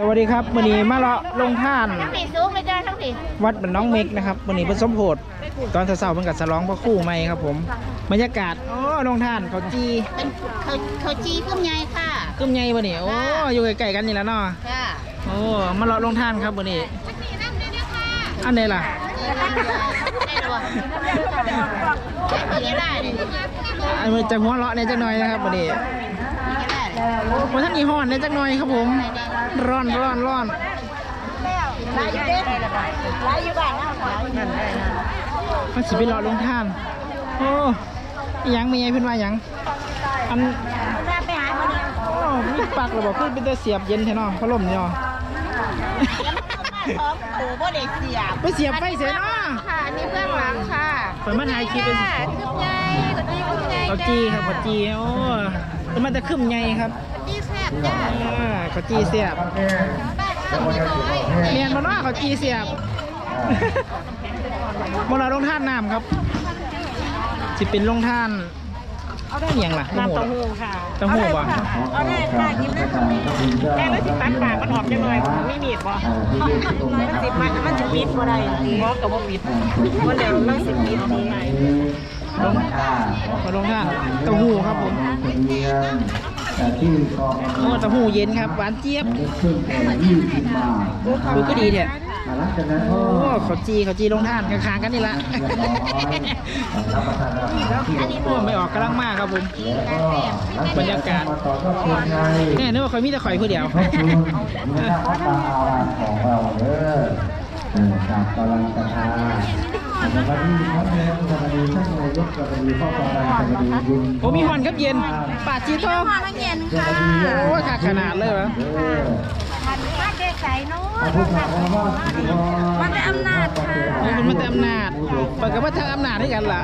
สวัสดีครับวันนี้มาเลาะลงท่าน ทั้งผีสูงเลยจ้าทั้งผีวัดบ้านน้องเมกนะครับวันนี้เป็นสมโพธิตอนเช้าๆเป็นกับสลองพระครู่ใหม่ครับผมบรรยากาศโอ้ลงท่านเขาจีเป็นเขาเขาจีขึ้นไงค่ะ กึมใหญ่วันนี้โอ้อยู่ใกล้ๆกันนี่แหล้วเนาะค่ะโอ้มาเลาะลงท่านครับวันนี้อันไหนล่ะ ได้หรอมีอะไรเนี่ยอันนี้จะหัวเราะในอยจักหน่อยนะครับวันนี้ มีอะไรวันท่านอีฮ้อนในอยจักหน่อยครับผมร้อนร้อนร้อนลายอยู่เด้ลายอยู่บ้านเนาะนั่นได้นะมันสิไปเลาะลงท่านโอ้อิหยังมีไงเพิ่นว่าหยังอันถ้าไปหาคนเดียวโอ้มีปลักระบอกคือเป็นแต่เสียบเย็นแท้เนาะพัดลมนี่เนาะท้องโตบ่ได้เสียบไปเสียบไฟเสียเนาะค่ะอันนี้เบื้องหลังค่ะเปิดมาถ่ายคลิปเป็นขึ้นไงกดจีขึ้นไงเขาจีครับเขาจีโอ้ แต่มันจะขึ้นไงครับจีแซ่บจ้าอ่าเขาจีเสียบต้องมีน้อยเมียนมาเนาะเขาจีเสียบมลาลงท่านน้ำครับสิเป็นลงท่านเอาได้ยังล่ะน้ำเต้าหู้ค่ะเต้าหู้บ่เอาได้ค่ะกินได้ตรงนี้แค่ได้สิปัดปากมันออกจังหน่อยไม่มีดบ่มันสิมันมันจะปิดบ่ได้บ่กับบ่ปิดบ่เดี๋ยวมันสิปิดดี ลงมาลงท่านเต้าหู้ครับผมโอ้เต้าหู้เย็นครับหวานเจี๊ยบดูก็ดีเนี่ยหลังจากนั้นก็โอ้เขาจีเขาจีลงท่านข้างๆกันนี่ละรับประทานอาหารที่โอ้ไม่ออกกำลังมากครับผมแล้วก็บรรยากาศมาต่อก็คุณไงแน่นึกว่าเขามีแต่ข่อยผู้เดียวขอบคุณมูลค่าตาอารามของเราเด้อเออจากกำลังศรัทธา สวัสดีครับเรียนสวัสดีท่านนายกสวัสดีพ่อกำลังสวัสดีบุญโอ้มีหอนครับเย็น ปาดจีโต้ๆน้ำเย็นสวัค่ะสดีโอ้ขาดขนาดเลยวะเด้อมาเด็ก ใส่นู้พระพุทธเจ้าว่าสิวมันได้อำนาจค่ะโอ้คุณมาแต่อำนาจเปิดกับว่าทางอำนาจด้วยกันล่ะ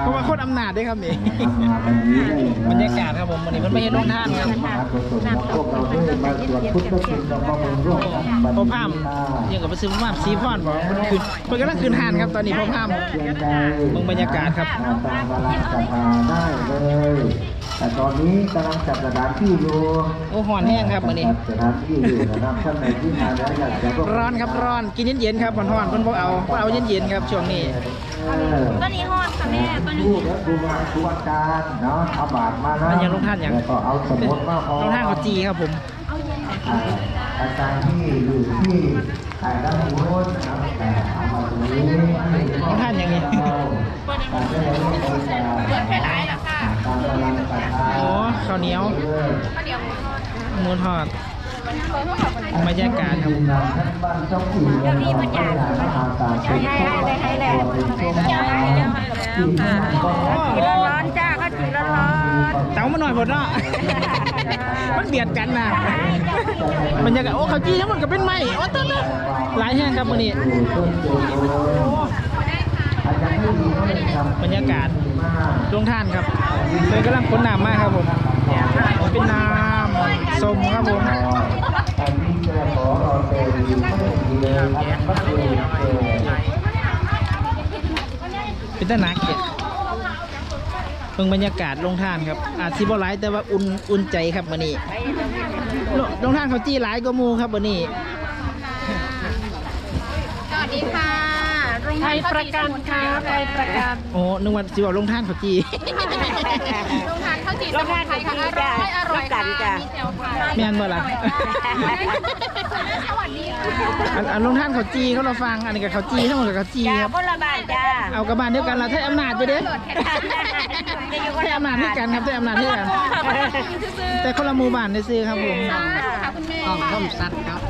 เพราะว่าโคตรอำนาจด้วยครับนี่บรรยากาศครับผมวันนี้มันไม่เห็นลงท่านครับพวกเราได้มาสวดพุทธคุณกับพระมงร่วมกันพ่อพามยังกับไปซื้อมาซีพอนบอกมันคืนมันกำลังคืนทานครับตอนนี้พ่อพามเพียงใจเบิ่งบรรยากาศครับตามกำลังศรัทธาได้เลย แต่ตอนนี้กำลังจัดสถานที่อยู่โอ้หอนแห้งครับวันนี้สถานที่อยู่นะครับท่านไหนที่มาแล้วอยากจะวมร้อนครับร้อนกินเย็นๆครับหอนๆเพิ่นบอกเอาเพิ่นเอาเย็นๆครับช่วงนี้เออต้นนี้ฮอดค่ะแม่ต้นนี้พูดแล้วดูมาดูอาการเนาะเอาบาทมานะมันยังลงท่านยังแล้วก็เอาสมุดมาพอลงท่านเขาจีครับผมอ่าอาจารย์ที่อยู่ที่ถ่ายด้านโน้นนะครับแต่เอามาตรงนี้ให้ลงท่านอย่างนี้ โอ้ข้าวเหนียวเออหมูทอดบรรยากาศครับทีมงานท่านบ้านเจ้าขุนเราไม่อยากให้อาตาเป็นช่วงเป็นช่วงที่ท่านก็จีร้อนๆจ้าก็จีร้อนเต๋ามาหน่อยหมดเนาะมันเบียดกันนะบรรยากาศโอ้เขาวจีทั้งหมดก็เป็นไม้โอ้เต้นหลายแห้งครับวันนี้อยู่ต้นโจอาจารย์ที่ดีก็เลยทำบรรยากาศมากลงท่านครับเลยกำลังค้นน้ำมากครับผม เป็นน้ำส้มครับผมอันนี้จะขอรอเตดีไม่ได้ดีเลยรเลยเป็นตะนักเก็ดเพิ่งบรรยากาศลงท่านครับ อาจสิบ่หลายแต่ว่าอุ่นอุ่นใจครับวันนี้ลงท่านเขาจี้หลายก็มูครับวันนี้สวัสดีค่ะไทยประกันค่ะไทยประกัน โอ้นึกว่าสิบอกลงท่านเขาจี้โรงงาน ข้าวจี่สมุนไพรค่ะอร่อยอร่อยค่ะมีแถวค่ะแม่นบ่ล่ะสวัสดีค่ะอันอันลงท่านเขาจี้เขาเราฟังอันนี้กับเขาจี้ทั้งหมดกับเขาจี้จ้าครับบนละบาทจ้าเอากระบาลเดียวกันเราใช้อำนาจอยู่เด้ใช้อำนาจด้วยกันครับใช้อำนาจด้วยกันแต่คนละหมู่บ้านได้ซื้อครับผมค่ะคุณแม่ต้องต้มสัตว์ครับ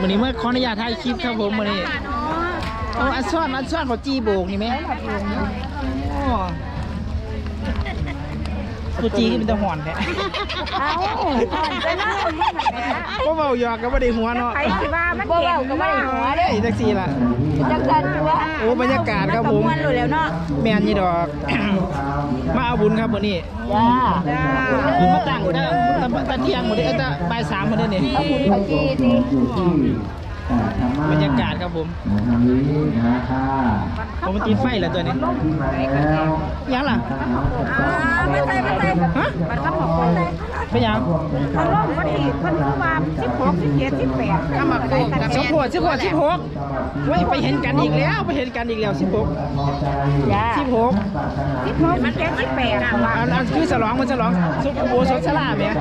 วันนี้เมื่อขออนุญาตถ่ายคลิปครับผมวันนี้เอาอันซ่อนอันซ่อนเขาจี้โบกนี่ไหมโอ้ ตัวจีที่เป็นตะหอนแท้เอ้าก่อนไปนะก็เบาหยอกก็ไม่ได้หัวเนาะไอ้ที่ว่ามันเก่งก็ไม่ได้หัวเฮ้ยแท็กซี่ล่ะจังกันตัวโอ้บรรยากาศครับผมมันรู้แล้วเนาะแมนยี่ดอก มาเอาบุญครับวันนี้จ้าบุญมาตั้งแต่ตะตะเที่ยงหมดเลยเอ้ยตะบ่ายสามหมดเลยนี่เอาคุณไปจีสิอยู่ที่ บรรยากาศครับผมทางนี้นะค่ะผมมันติดไฟแล้วตัวนี้ที่มาแล้วยังล่ะไม่ใช่ไม่ใช่ฮะมันก็บอกคนเลยไปยังเขาล่มพอดีเพิ่นคือว่าสิบหกสิบเจ็ดสิบแปดก็มาไกลกันสิบหกสิบหกสิบหกเว้ยไปเห็นกันอีกแล้วไปเห็นกันอีกแล้วสิบหกจ้าสิบหกสิบหกมันเจ็ดสิบแปดอะว่าอันอันคือฉลองมันฉลองซุปโบสดสลาเมีย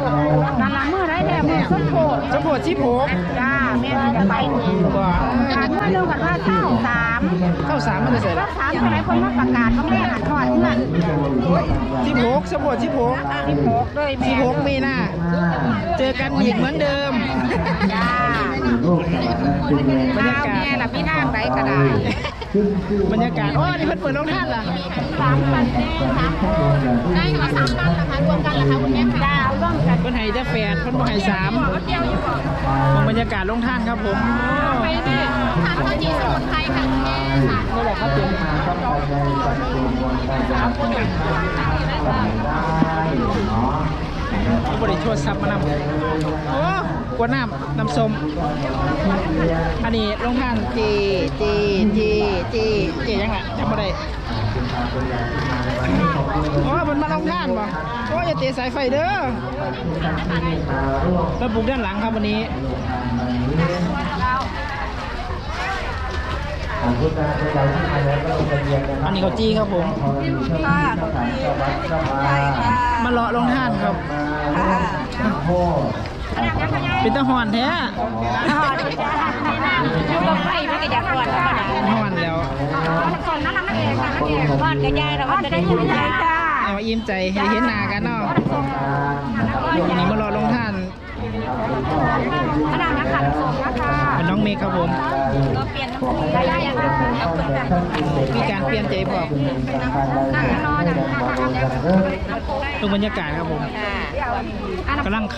นั่นละเมื่อไรแท้เมื่อส้นโพดสิบหกสิบหกจ้า แม่จะไปนี่ว่าการเมื่อเรื่องกันว่าเศร้าสามเข้าสามมันจะเสร็จเศร้าสามคนไหนคนมาประกาศเขาแม่หันทอดเพื่อนสิบหกสิบหกสิบหกสิบหกเลยสิแม่บหกมีนาเจอกันอีกเหมือนเดิมจ้าบรรยากาศแม่ละพี่นางไรก็ได้บรรยากาศโอ้นี่เพิ่นเปิดโรงท่านล่ะสามพันแม่สามคนได้เหรอสามพันเหรอคะรวมกันเหรอคะคุณแม่จ้าร่วมกันเพิ่นให้แต่แปดเพิ่นบ่ให้สามมองบรรยากาศโรงท่านครับผมไปแม่ทานข้าวจีสมุนไพรค่ะคุณแม่ค่ะนี่แหละครับผมบริโภคซับมานำโอ้กวดน้ำน้ำส้มอันนี้โรงท่านจเจเจเจเจยังไงจำไม่ได้โอ้มันมาโรงท่านป่ะโอ้อย่าเตะสายไฟเด้อแล้วบุกด้านหลังครับวันนี้ อันนี้เขาจี้ครับผมมาเลาะลงท่านครับเป็นตะหอนแท้ทอดจ้าอยู่กับไฟมันก็จะทอดธรรมดาหอนแล้วก่อนนั้นนั่นเองค่ะนั่นเองทอดกระยายเราก็จะได้ยินใจจ้าเอาอิ่มใจให้เห็นหน้ากันเนาะวันนี้มาเลาะลงท่านขนาดนักขัน ส่งนะคะเป็นน้องเมฆครับผมก็เปลี่ยนน้ำกระยายอย่างนั้นก็เปิดแบบมีการเปลี่ยนใจพร้อมนั่งนอนอย่างนั้นนะคะดูบรรยากาศครับผมกำลังค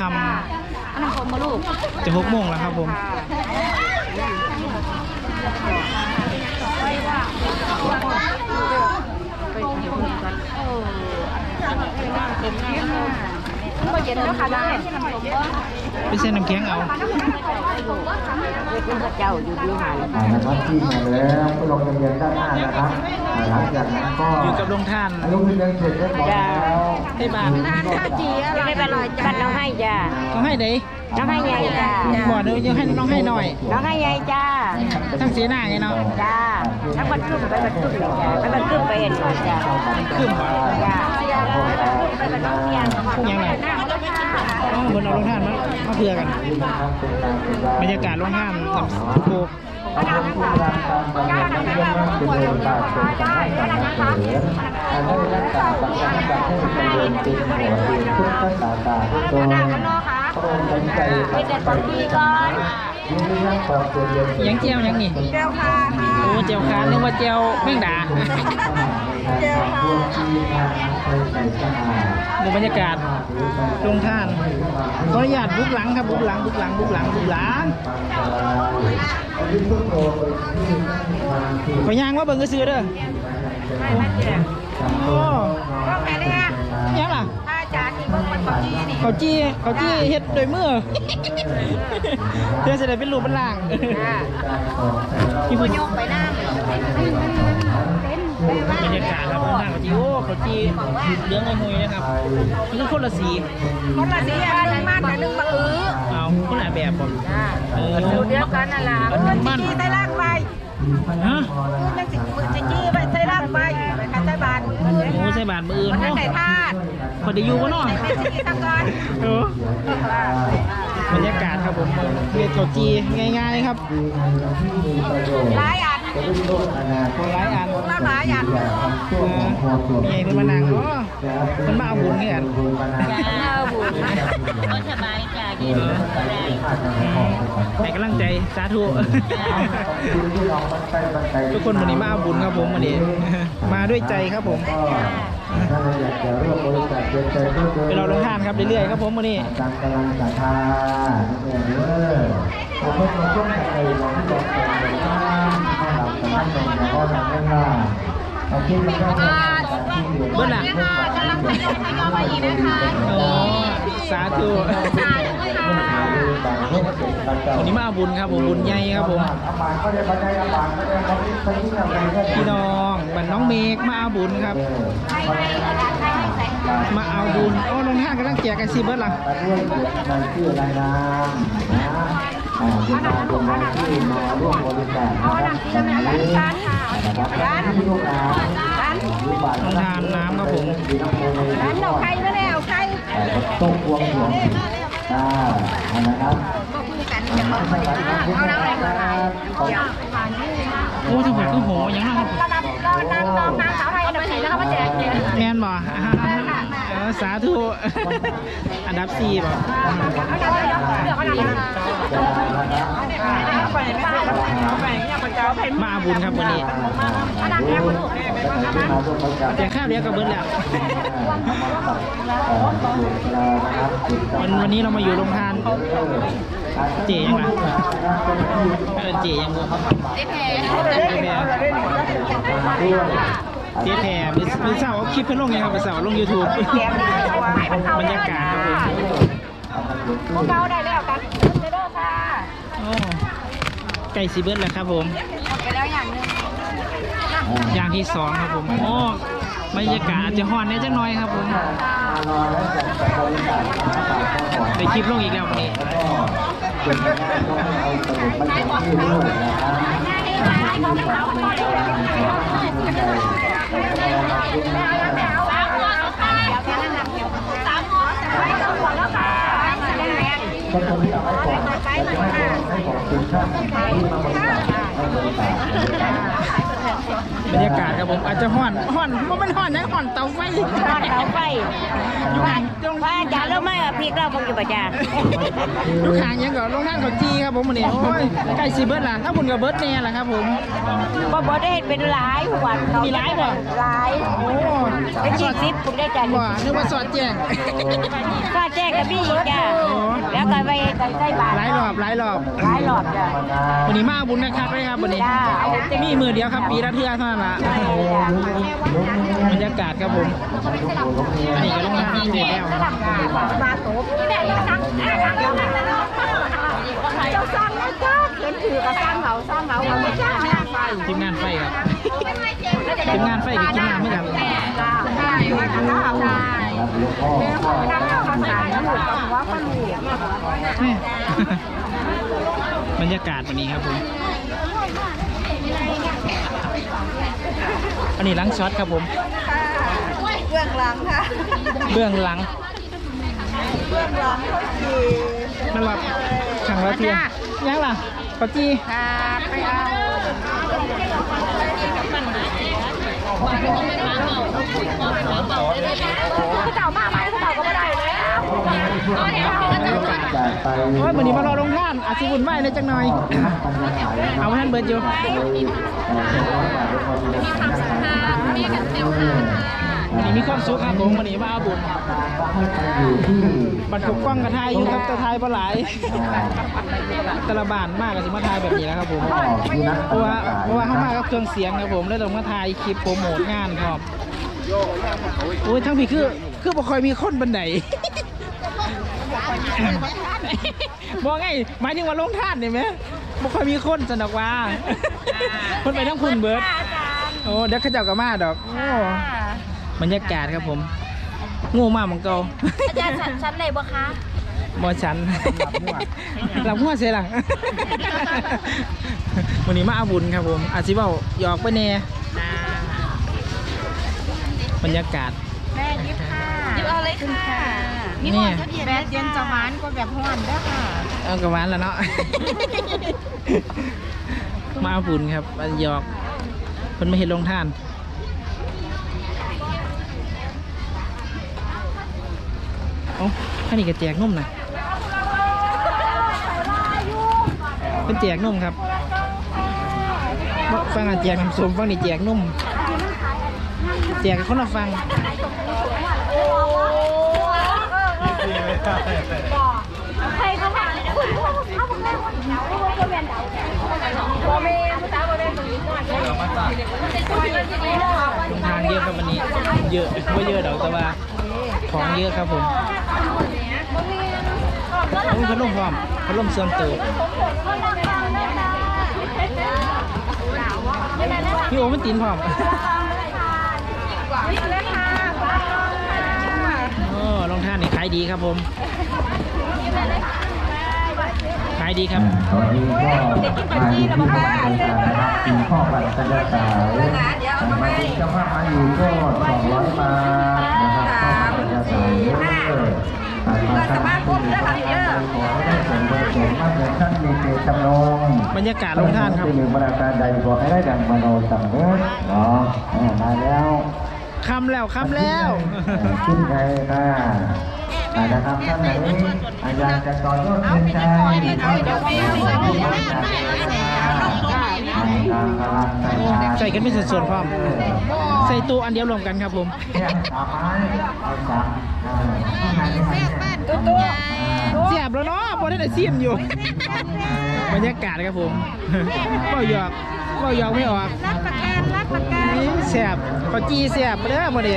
อันนั้นผมมาลูกำจะหกโมงแล้วครับผม ก็เย็นแล้วค่ะได้ไปเส้นน้ำแข็งเอาเจ้าอยู่ที่ไหนนะครับที่มาแล้วก็ลงทะเบียนด้านหน้านะครับหลังจากนั้นก็อยู่กับลงท่านอายุทะเบียนเสร็จเรียบร้อย แล้วให้บานทานข้าวจีอะไรไม่เป็นไรจ้าน้องให้จ้าเขาให้เด้น้องให้ใหญ่จ้าบอกเดี๋ยวยังให้น้องให้หน่อยน้องให้ใหญ่จ้าทั้งเสียหน้าไงเนาะจ้าแล้วมันขึ้นไปมันขึ้นเลยจ้าแล้วมันขึ้นไปเห็นเลยจ้าขึ้นบ่จ้าไปเป็นน้องเพียงยังไงอ๋อบนเอาลงท่านมามาเพื่อกันบรรยากาศลงท่านน้ำโบก จ้าน้องให้แบบปวดหัวได้แล้วนะคะอันนี้รักษาปัจจัยจากให้เป็นเดือนเป็นหัวเดือนทุกภาษาตาตัวพระองค์ใจไปเด็ดบางทีก่อนยิ่งเรื่องของตัวเดียยังเจียวยังนี่เจ้าค่ะโอ้เจียวคานนึกว่าเจียวแมงด่าเจ้าค่ะตัวค่ะอาดดูบรรยากาศลงท่านขออนุญาตบุกหลังครับบุกหลังบุกหลังบุกหลังบุกหลังขอย่างว่าเบิ่งก็ซื้อเด้อโอ้ก็แม่เนี่ยยังล่ะอาจารย์นี่เบิ่งมันปักจีนี่เขาจี้เขาจี้เฮ็ดโดยมือ เพื่อจะได้เป็นรูปเป็นร่างที่พูดยกไปหน้าบรรยากาศครับข้างเขาจี้โอ้เขาจี้เหลืองไอ้มุยนะครับมันก็คนละสีคนละสีอันนึงมันแต่นึงบักอื้อเอาคนละแบบผมเออสูตรเดียวกันนั่นล่ะเพิ่นสิจี้ใส่รากใบฮะ มันสิมือสิจี้ไว้ใส่รากใบไป ใส่บาทมืออื่นมันเนาะได้ธาตุพอได้อยู่ก็เนาะแม่สิจี้ตะกอนเออบรรยากาศครับผมเรียนเขาจีง่ายๆครับหลายอันหลายอันแล้วหลายอันเออมีไอ้เพิ่นมานั่งอ๋อเพิ่นมาเอาบุญนี่กันเอาบุญก็สบายจ้ะ กินก็ได้ให้กำลังใจสาธุทุกคนวันนี้มาอาบุญครับผมวันนี้ มาด้วยใจครับผมถ้าเราอยากจะร่วมบริจาคเงินใจก็ไปเราลงทานครับเรื่อยๆครับผมวันนี้ตามกำลังศรัทธาเนี่ยเด้อเอาเพิ่มมาช่วงไหนเราที่บอกกันเลยว่าข้าวหลังกับข้าวหนมแล้วก็ทำได้ว่าเอาที่มันก็เป็นการที่อยู่เบิ้ลล่ะกำลังทยอยทยอยมาอีกนะคะโอ้สาธุ วันนี้มาเอาบุญครับผมบุญใหญ่ครับผมอาบานก็ได้บันไดอาบานก็ได้เขาที่เขาที่ทำอะไรก็ได้พี่น้องบันน้องเมฆมาเอาบุญครับ มาเอาบุญโอ้ลงท่านกำลังแจกกันซีเบิร์ดล่ะมาด้วยเกียรติรายชื่อรายนามนะอ่าที่มาเป็นรายชื่อมาร่วมบริจาคนะครับตอนนี้นะครับที่ลูกน้ำลูกบาทลงทานน้ำครับผมมีน้ำโมในร้านเอาไข่มาแล้วไข่ต้มพวงหลวง อ่าอันนะครับก็คุยกันเดี๋ยวเขาไปเอาน้ำอะไรมาไข่เดี๋ยวโอ้ทั้งหมดก็โหยังนะครับก็นำก็นำน้องนางสาวไทยอันดับสี่แล้วเขามาแจกเนี่ยแมนบ่เออสาธุ อันดับสี่บ่เอาน้ำเดี๋ยวเขานำมาไปไม่ได้ไปเนี่ยมันจะเอาไปมาเอาบุญครับวันนี้เอาน้ำ แก้วมาลูกแต่ข้าวเดียวก็เบิร์ดแล้ววันวันนี้เรามาอยู่โรงทานเจยังไงเออเจยังบ่เจแพรเจแพรเจ๊แพรมีมีเสาร์เอาคลิปเพิ่นลงไงครับเสาร์ลง YouTube บรรยากาศครับผมพวกเราได้แล้วกันเด้อค่ะโอ้ไก่ซีเบิร์ดแล้วครับผม ไปแล้วอย่างนึง อย่างที่สองครับผมโอ้บรรยากาศอาจจะฮอนนิดจังน้อยครับผมได้คลิปลงอีกแล้ววันนี้สามหมอค่ะสามหมอสามหมอแล้วค่ต้องให้ของให้ของคุณช่างที่มาบริจาคให้บริจาค บรรยากาศครับผมอาจจะฮ้อนฮ้อนบ่แมันฮ้อนยังฮ้อนเตาไฟทอดเตาไฟว่าว่าอาจารย์เริ่มไม่พริกเราบางอยู่ป่ะจ้าลูกค้ายังก็ลงทางเขาจีครับผมวันนี้โอ้ยไก่ซีเบิร์ดล่ะถ้าบุญกับเบิร์ดแน่ล่ะครับผมบ่บ่ได้เห็นเป็นหลายหัวเขามีหลายบ่หลายโอ้เป็น ยี่สิบผมได้จ้ะบ่นึกว่าสอดแจ้งก็แจ้งกับพี่อีกจ้ะแล้วก็ไปไปใส่บาตรหลายรอบหลายรอบหลายรอบจ้ะวันนี้มาเอาบุญนะครับเลยครับวันนี้จ้าเอาบุญเต็มมีมือเดียวครับ ปีละเทื่อเท่านั้นละบรรยากาศครับผมอันนี้ก็ลงทางเด็กแล้วมาโตนี่แหละยังสั่งสั่งแล้วนะเจ้าสั่งแล้วจ้าเขียนถือกับสั่งเขาสั่งเขาเขาไม่จ้างงานไป ทีมงานไฟครับทีมงานไฟกับทีมงานไม่ครับจ้าใช่ว่าจะได้ใช่นั่งเขาสารหลุดกับว่าก็หลุดแม่บรรยากาศวันนี้ครับผมอันนี้หลังช็อตครับผมเบื้องหลังค่ะเบื้องหลังเบื้องหลังคือนั่นหลับขังละเทียนยังล่ะปาจีค่ะไปเอาผู้ เจ้ามาไหมเจ้าก็ไม่ได้แล้วโอ้ยวันนี้มารอลงท่านอาชีวุ่นไหวในอยจังหน่อย เอาท่านเบิร์ดอยู่วัน นี้มีความสุขครับผมวันนี้มาเอาบุญอยู่ที่บัตรถูกกล้องกระทายอยู่ครับแต่ทายปลาไหลายแตละบานมากกับสิมาทายแบบนี้นะครับผมที่นักเพราะว่าเพราะว่าเข้ามากับเครื่องเสียงครับผมแล้วต้องมาถ่ายคลิปโปรโมทงานครับโอ้ยทั้งพี่คือคือบ่ค่อยมีคนบันได บอกไงหมายถึงว่าลงท่านเห็นไหมบ่ค่อยมีคนสนอกว่าคนไปทั้งคุณเบิร์ดโอ้เดี๋ยวเขาเจ้าก็มาดอกโอ้ บรรยากาศครับผมงูมากมังเกาอาจารย์ฉันฉันเลยบ่คะบอชันหลับหัวเสียหลังวันนี้มาอาบุญครับผม อาชิเบาหยอกไปแน่บรรยากาศแม่ยิบค่ะยิบเอาเลยค่ะนี่แบบเย็นจะหวานกว่าแบบห้อนด้วยค่ะเอากระวานแล้วเนาะมาอาบุญครับมาหยอกคนไม่เห็นลงท่าน อ้าท่านี่ก็แจกนุ่มนะเป็นแจกนุ่มครับฟังอะแจกน้ำส้มฟังนี่แจกนุ่มแจกให้คนละฟังใครเขามาคุณพ่อเขาบอกเลยว่าเขาบอกว่าเป็นดาวพ่อแม่ผู้สาวพ่อแม่ตรงนี้ก่อนเลยทางเยอะครับวันนี้ เยอะไม่เยอะดอกแต่ว่า ของเยอะครับผมก็ทโอ้ยพัดลมพร้อมพัดลมส่วนตัวพี่โอมันตีนพร้อมโอ้รองเท้านี่ขายดีครับผม ขายดีครับตอนนี้ก็มาอยู่ที่บ้านการนะครับกินข้าวผัดกระสาวมาถึงเจ้าภาพมาอยู่ก็สองร้อยบาท ห้ากระสาวเยอะสมาคมได้ค่ะเยอะขอให้ได้ส่วนบุญส่วนมากเลยท่านบรรยากาศลงท่านครับที่หนึ่งบรรการใดขอให้ได้ดังมโนสังเวยเนาะเอมาแล้วคำแล้วคำแล้วขึ้นไทยค่ะอ่านะครับท่านไหนอาจารย์จะต่อยอดเป็นใจก็จะไป ใส่กันเป็นส่วนๆพร้อมใส่ตู้อันเดียวรวมกันครับผมแค่สามไม้เอาสามอ่าที่ไหนที่ไหนเสียบแล้วเนาะพอได้แต่เสียมอยู่ บรรยากาศครับผมก็หยอกก็หยอกไม่ออกรับประกันรับประกันนี่เสียบขอจีเสียบเด้อมาดิ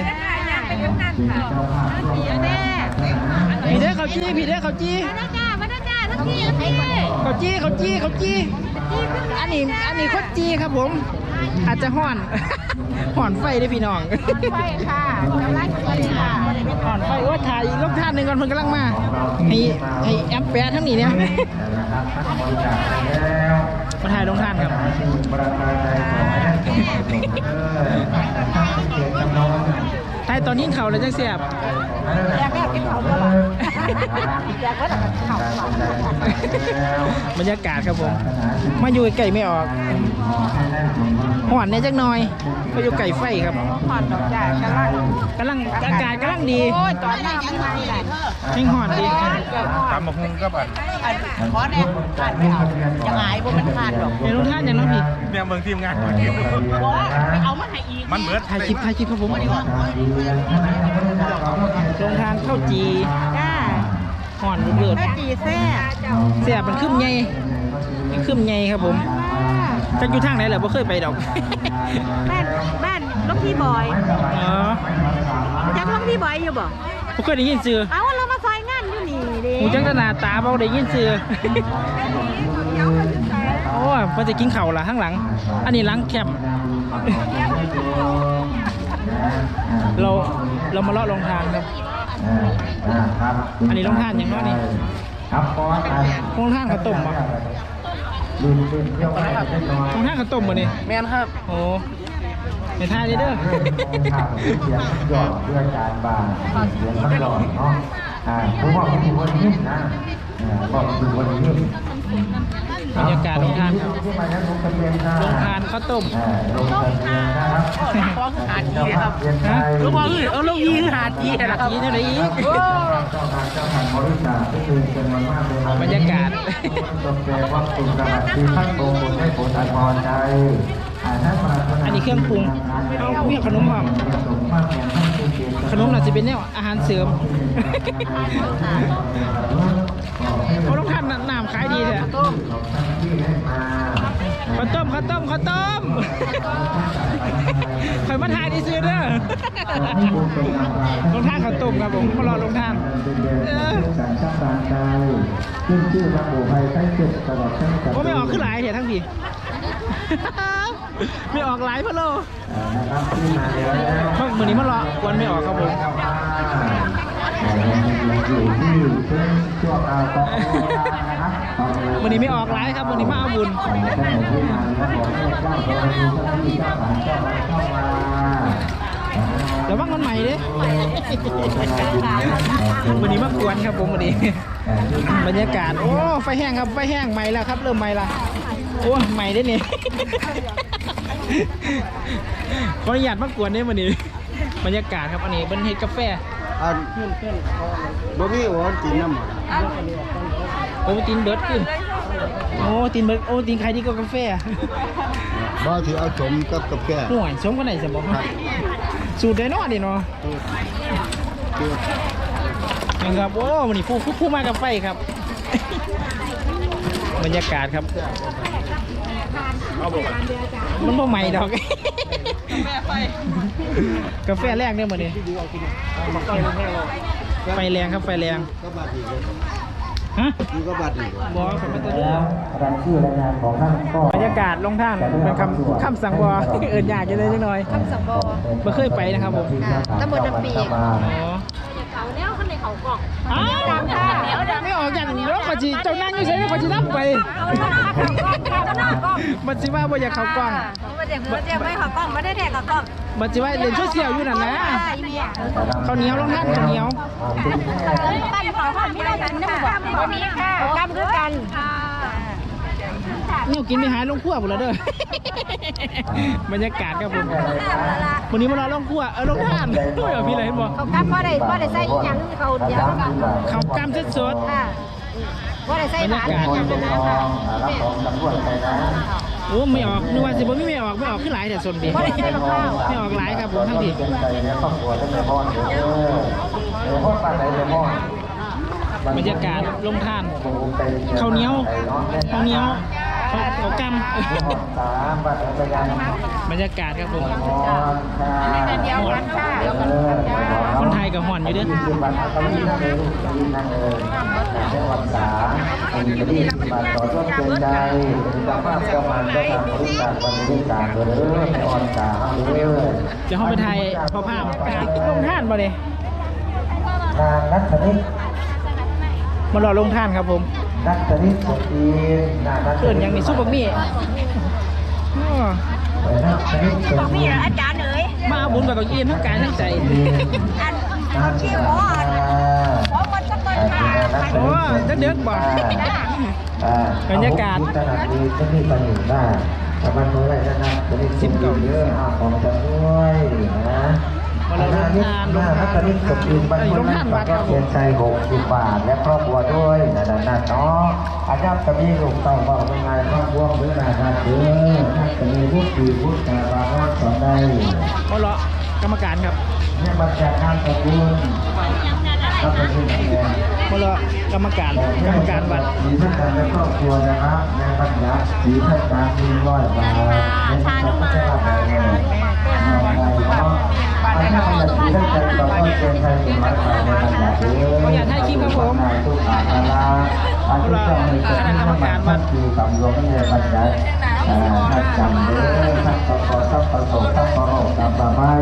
พี่เด้อเขาจีพี่เด้อเขาจี เขาจีเขาจีเขาจีอันนี้อันนี้เขาจีครับผม อาจจะห่อน ห่อนไฟได้อพี่น้องไปค่ะกำลังไปค่ะห่อนไฟโอ้ยถ่ายอีกรอบท่านหนึ่งก่อนเพิ่นกำลังมาให้ให้แอปแปะทั้งนี้เนี่ยนะครับท่านบริจาคไปแล้วมาถ่ายลงท่านครับ ไปตอนนี้เขาเลยจังเสียบอยากแรกกินเขาเมื่อไหร่อยากว่าแต่เขาเขาบรรยากาศครับผม มาอยู่ไก่ไม่ออกห่อนเนี่ยจักหน่อยมาอยู่ไก่ไฟครับผ่อนดอกจ่ากำลังกำลังอากาศกำลังดีโอ้ยตอนนี้ยังไงล่ะยิ่งห่อนดีตำบักหุ่งก็บัดขอเนี่ยขาดไม่เอายังไงบ่มันขาดดอกเดี๋ยวลงท่านอย่างน้องพี่เนี่ยเมืองทีมงานเอามาให้อีกมันเหมือนถ่ายคลิปถ่ายคลิปครับผมลงทานข้าวจีจ้าห่อนเลือดแม่จีแซ่เสียบมันขึ้นไงมันขึ้นไงครับผมจักอยู่ทางไหนแหละบ่เคยไปดอก บ้านบ้านลูกพี่บอยอ๋อจักลูกพี่บอยอยู่บ่บ่เคยได้ยินชื่อเอาเรามาซอยงานอยู่นี่ดิหูจังแตหนาตาเบาได้ยินชื่อโอ้ยพอจะกินข้าวละข้างหลัง อันนี้หล้างแคมป์ เราเรามาเลาะลงทานครับครับ อันนี้ลงทานอย่างน้อยนี่ครับก้อนอันลงทานข้าวต้มเหรอลืมลืมเที่ยวไปเล็กน้อยลงทานข้าวต้มมานี่แม่นครับโอ้ในท่าเด้อเด้อเสียงหยอดด้วยการบานเสียงมันหลอดเนาะอ่าผมบอกคุณวันนี้นะอ่าบอกคุณวันนี้ บรรยากาศลงทานครับที่มาแล้วลงทะเบียนค่ะลงทานข้าวต้มอ่าลงทะเบียนนะครับฟ้องหาจีครับฮะลูกบอลอื่นเอาลูกยิงหาจีหานะครับทีเท่าไหร่อีกเจ้าทางเจ้าทางบริษัทที่คือเป็นวันมากเลยบรรยากาศตกแก่วัดตุกระบาดที่ท่านโกงบุญให้ผลอันพรใจอ่าท่านปรารถนาอันนี้เครื่องปรุงเอาเมียขนมหอมขนมน่าจะเป็นแนวอาหารเสริมเขาต้องทานน้ำขายดีเลยข้าวต้มข้าวต้มข้าวต้มคอยมาทายดีซื้อเด้อลงท่านข้าวต้มครับผมมารอลงท่านเออการสร้างสรรค์ใจขึ้นชื่อพระปู่ภัยใช้เจ็ดตลอดทั้งสัปโอ้ดาห์ไม่ออกขึ้นหลายเถอะทั้งพี่ไม่ออกหลายพะโลนะครับที่มาแล้วเพราะมือนี้มารอวันไม่ออกครับผมอยู่ที่เส้นชั่วคราวของนะครับ วันนี้ไม่ออกหลายครับ วันนี้มาเอาบุญแล้วว่าสารเจ้าอะไรเข้ามาระวังมันใหม่ด้วันนี้มากวนครับผมวันนี้ บรรยากาศ โอ้ ไฟแห้งครับ ไฟแห้งใหม่แล้วครับ เริ่มใหม่ละโอ้ ใหม่ได้เนี่ยขออนุญาตมากวนเนี่ยวันนี้ บรรยากาศครับอันนี้เป็นเฮดกาแฟอันบ่มีโอนกินน้ำ โอ้ตีนเบิร์ดขึ้นโอ้ตีนเบิร์ดโอ้ตีนใครดีกว่ากาแฟบ่ที่เอาสมกับกาแฟห่วยสมกันไหนสมบอกสูตรไดโนอดิเนาะคือนะครับโอ้วันนี้ผู้ผู้ผู้มากับไฟครับ บรรยากาศครับมันบ่ใหม่ดอกกาแฟแรกเนี่ยมันนี่ไฟแรงครับไฟแรงก็มาดีเลย ฮะอยู่กับบัตรนี่บอกผมเป็นตัวเลืแล้อวกรายชื่อรายงานของท่านก็บรรยากาศลงท่านเป็นคำคำสั่งบอเอินอยากจะได้จังหน่อย คำสังบอ บ่เคยไปนะครับผมตำบลน้ำปี อ๋อเขาแนวข้างในเขากล่องอ้าวไม่ออกกันแล้วขอจีเจ้านั่งอยู่ใช่ไหมขอจีนับไปมันสิว่าบ่อยากเข้ากล้อง มาเด็กมาเด็กไม่เขากล่องไม่ได้แดกเขากล่องมันสิว่าเล่นโซเชียลอยู่นั่นนะข้าวเหนียวลงท่านข้าวเหนียว ปั้นเขาทำไม่ได้กัน นะบ่มีค่ะกำคือกันเนี่ยกินไปหาลงขั้วหมดแล้วเด้อบรรยากาศครับผมวันนี้มารอลงขั้วเออลงท่านโอ้ยเอาพี่อะไรเห็นบ่เขากำบ่ได้บ่ได้ใส่อีหยังเขาเดียวเขากำสดค่ะบ่ได้ใส่หวานบรรยากาศอย่างนั้นนะคะรับของตำรวจไปนะๆโอ้ไม่ออกนึกว่าสิบ่มีไม่ออกไม่ออกขึ้นหลายแต่ส่วนเดียวบ่ได้ใส่มะพร้าวไม่ออกหลายครับผมทั้งที่ บครัวทั้งในพ่อเด้อในพ่อปานไหนในพ่อบรรยากาศลงท่านข้าวเหนียวข้าวเหนียวเขาเขากสามบัตรประกันำบรรยากาศครับผมพรค่ะเดียวกันค่ะคนไทยกับห่อนอยู่เด้อยี่สิบบาทเขามีนั่งเลยมีนั่งเลยเจ้าวันษาเป็นยี่สิบบาทต่อต้นเป็นใจเป็นสภาพประมาณก็ทำบริการบริการเด้อในอ่อนสาเด้อเดี๋ยวเขาไปไทยพอภาพลงท่านบ่เลยนางนัทนิษ มารอลงท่านครับผมนัทนิษสุขีนางนัทเกินยังมีซุปบะหมี่อ้อนัทนิษสุขีอาจารย์เอ๋ยมาเอาบุญกับตัวเองทั้งกายทั้งใจอันเขาชื่อหมอหมอวันสักคนค่ะโอ้จะเดือกบ่บรรยากาศตลาดดีที่นี่ไปอยู่ได้แต่มันมือไรนะจะได้สิบเยอะเอาของจะด้วยนะ วันละลงทานลงทานนัทนิษสุขีบรรพุนันก็เพียงใจหกสิบบาทและครอบครัวด้วยนะนั่นเนาะอาจารย์จะมีลูกต้องบอกยังไงครอบครัวหรือนานาเด้อท่านจะมีผู้ดีผู้ชาบาว่าสอนได้ก็รอกรรมการครับเนี่ยมาจากงานตระกูล ก็เป็นที่ไหนเนี่ยมากรรมการกรรมการวัดมีท่านการในครอบครัวนะครับในปัญญาสีท่านการมีร้อยบาทชานุมาเอาไปเนาะปัญญาสีท่านการบอกว่าเป็นใครเป็นหมายความในปัญญาเด้ออยากให้คลิปครับผมทุกอาลาอาชีพเจ้าในเกิดที่น้ำมันท่านคือคำรวมในปัญญาท่านจำเด้อท่านประกอบท่านประสบท่านประโรคตามประไม้